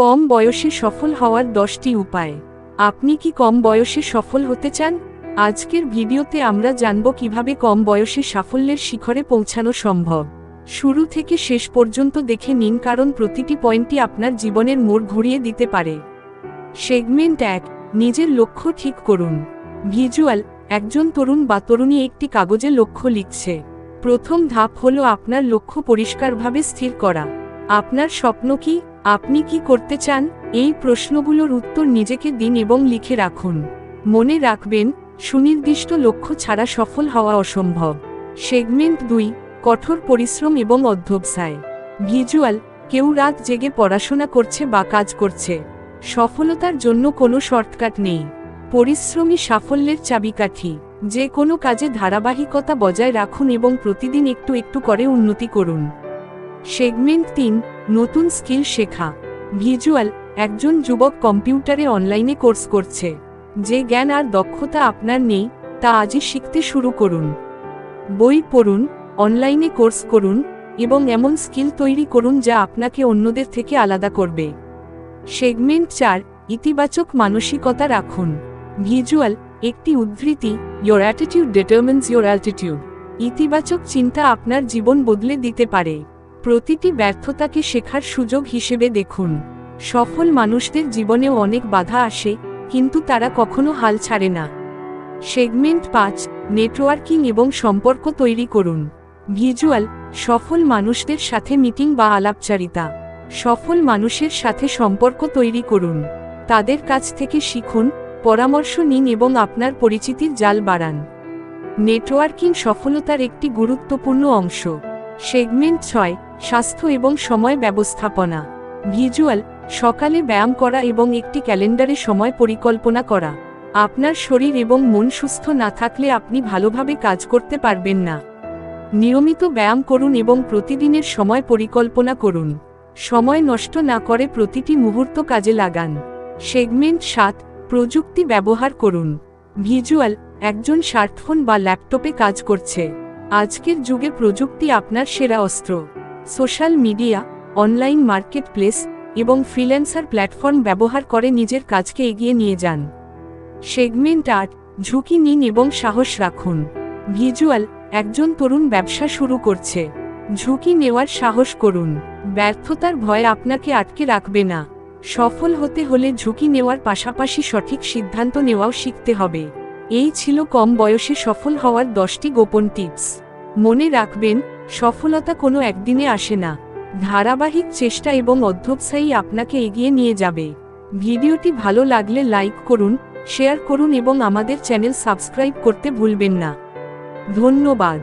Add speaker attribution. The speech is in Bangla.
Speaker 1: কম বয়সে সফল হওয়ার দশটি উপায়। আপনি কি কম বয়সে সফল হতে চান? আজকের ভিডিওতে আমরা জানব কীভাবে কম বয়সে সাফল্যের শিখরে পৌঁছানো সম্ভব। শুরু থেকে শেষ পর্যন্ত দেখে নিন কারণ প্রতিটি পয়েন্টই আপনার জীবনের মোড় ঘুরিয়ে দিতে পারে। সেগমেন্ট এক, নিজের লক্ষ্য ঠিক করুন। ভিজুয়াল, একজন তরুণ বা তরুণী একটি কাগজে লক্ষ্য লিখছে। প্রথম ধাপ হল আপনার লক্ষ্য পরিষ্কারভাবে স্থির করা। আপনার স্বপ্ন কি? আপনি কি করতে চান? এই প্রশ্নগুলোর উত্তর নিজেকে দিন এবং লিখে রাখুন। মনে রাখবেন, সুনির্দিষ্ট লক্ষ্য ছাড়া সফল হওয়া অসম্ভব। সেগমেন্ট দুই, কঠোর পরিশ্রম এবং অধ্যবসায়। ভিজুয়াল, কেউ রাত জেগে পড়াশোনা করছে বা কাজ করছে। সফলতার জন্য কোনো শর্টকাট নেই। পরিশ্রমী সাফল্যের চাবিকাঠি। যে কোনো কাজে ধারাবাহিকতা বজায় রাখুন এবং প্রতিদিন একটু একটু করে উন্নতি করুন। সেগমেন্ট তিন, নতুন স্কিল শেখা। ভিজুয়াল, একজন যুবক কম্পিউটারে অনলাইনে কোর্স করছে। যে জ্ঞান আর দক্ষতা আপনার নেই, তা আজই শিখতে শুরু করুন। বই পড়ুন, অনলাইনে কোর্স করুন, এবং এমন স্কিল তৈরি করুন যা আপনাকে অন্যদের থেকে আলাদা করবে। সেগমেন্ট চার, ইতিবাচক মানসিকতা রাখুন। ভিজুয়াল, একটি উদ্ধৃতি your attitude determines your altitude ইতিবাচক চিন্তা আপনার জীবন বদলে দিতে পারে। প্রতিটি ব্যর্থতাকে শেখার সুযোগ হিসেবে দেখুন। সফল মানুষদের জীবনেও অনেক বাধা আসে, কিন্তু তারা কখনো হাল ছাড়ে না। সেগমেন্ট পাঁচ, নেটওয়ার্কিং এবং সম্পর্ক তৈরি করুন। ভিজুয়াল, সফল মানুষদের সাথে মিটিং বা আলাপচারিতা। সফল মানুষের সাথে সম্পর্ক তৈরি করুন। তাদের কাছ থেকে শিখুন, পরামর্শ নিন এবং আপনার পরিচিতির জাল বাড়ান। নেটওয়ার্কিং সফলতার একটি গুরুত্বপূর্ণ অংশ। সেগমেন্ট ছয় স্বাস্থ্য এবং সময় ব্যবস্থাপনা। ভিজুয়াল, সকালে ব্যায়াম করা এবং একটি ক্যালেন্ডারে সময় পরিকল্পনা করা। আপনার শরীর এবং মন সুস্থ না থাকলে আপনি ভালোভাবে কাজ করতে পারবেন না। নিয়মিত ব্যায়াম করুন এবং প্রতিদিনের সময় পরিকল্পনা করুন। সময় নষ্ট না করে প্রতিটি মুহূর্ত কাজে লাগান। সেগমেন্ট সাত, প্রযুক্তি ব্যবহার করুন। ভিজুয়াল, একজন স্মার্টফোন বা ল্যাপটপে কাজ করছে। আজকের যুগে প্রযুক্তি আপনার সেরা অস্ত্র। সোশ্যাল মিডিয়া, অনলাইন মার্কেটপ্লেস এবং ফ্রিল্যান্সার প্ল্যাটফর্ম ব্যবহার করে নিজের কাজকে এগিয়ে নিয়ে যান। সেগমেন্ট আট ঝুঁকি নিন এবং সাহস রাখুন। ভিজুয়াল, একজন তরুণ ব্যবসা শুরু করছে। ঝুঁকি নেওয়ার সাহস করুন। ব্যর্থতার ভয় আপনাকে আটকে রাখবে না। সফল হতে হলে ঝুঁকি নেওয়ার পাশাপাশি সঠিক সিদ্ধান্ত নেওয়াও শিখতে হবে। এই ছিল কম বয়সে সফল হওয়ার দশটি গোপন টিপস। মনে রাখবেন, সফলতা কোনো একদিনে আসে না। ধারাবাহিক চেষ্টা এবং অধ্যবসায়ী আপনাকে এগিয়ে নিয়ে যাবে। ভিডিওটি ভালো লাগলে লাইক করুন, শেয়ার করুন এবং আমাদের চ্যানেল সাবস্ক্রাইব করতে ভুলবেন না। ধন্যবাদ।